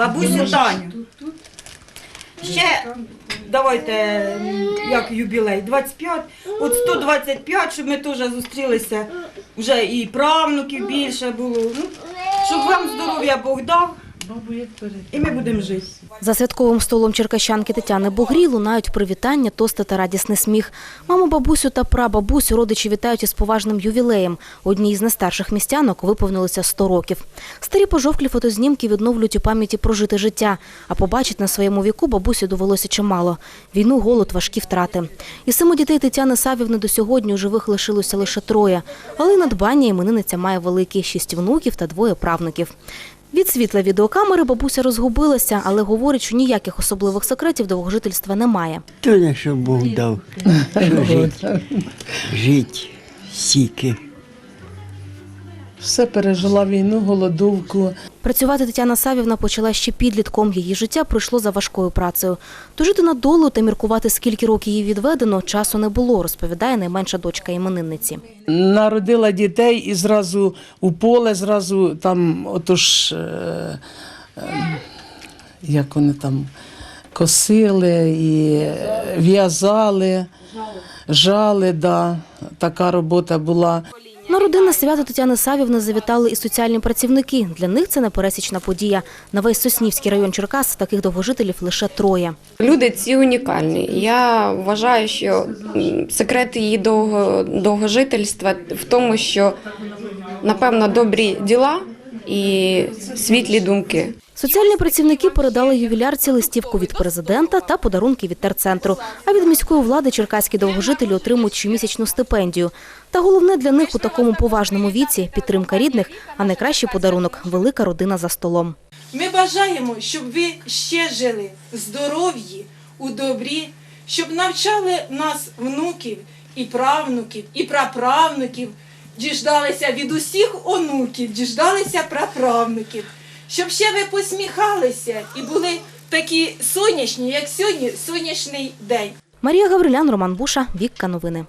бабусю Таню. Ще давайте як юбілей, 25, от 125, щоб ми теж зустрілися. Вже і правнуків більше було. Ну, щоб вам здоров'я Бог дав, і ми будемо жити. За святковим столом черкащанки Тетяни Бугрій лунають привітання, тости та радісний сміх. Маму, бабусю та прабабусю родичі вітають із поважним ювілеєм. Одній із найстарших містянок виповнилося 100 років. Старі пожовклі фотознімки відновлюють у пам'яті прожите життя, а побачить на своєму віку бабусі довелося чимало. Війну, голод, важкі втрати. Із семи дітей Тетяни Савівни до сьогодні у живих лишилося лише троє. Але надбання іменинниця має великі – шість внуків та двоє правнуків. Від світла відеокамери бабуся розгубилася, але говорить, що ніяких особливих секретів довгожительства немає. То не що Бог дав. Жити Жить сіки. Все пережила війну, голодовку. Працювати Тетяна Савівна почала ще підлітком. Її життя пройшло за важкою працею. Тужити на долу та міркувати, скільки років їй відведено, часу не було, розповідає найменша дочка іменинниці. Народила дітей і зразу у поле, зразу там, отож, е, е, як вони там косили і в'язали, жали, да. така робота була. На родинне свято Тетяни Савівни завітали і соціальні працівники. Для них це непересічна подія. На весь Соснівський район Черкас таких довгожителів лише троє. Люди ці унікальні. Я вважаю, що секрет її довго, довгожительства в тому, що напевно добрі діла і світлі думки. Соціальні працівники передали ювілярці листівку від президента та подарунки від терцентру. А від міської влади черкаські довгожителі отримують щомісячну стипендію. Та головне для них у такому поважному віці підтримка рідних, а найкращий подарунок велика родина за столом. Ми бажаємо, щоб ви ще жили здоров'ї, у добрі, щоб навчали нас внуків і правнуків, і праправнуків, діждалися від усіх онуків, діждалися праправників, щоб ще ви посміхалися і були такі сонячні, як сьогодні сонячний день. Марія Гаврилян, Роман Буша, Вікка Новини.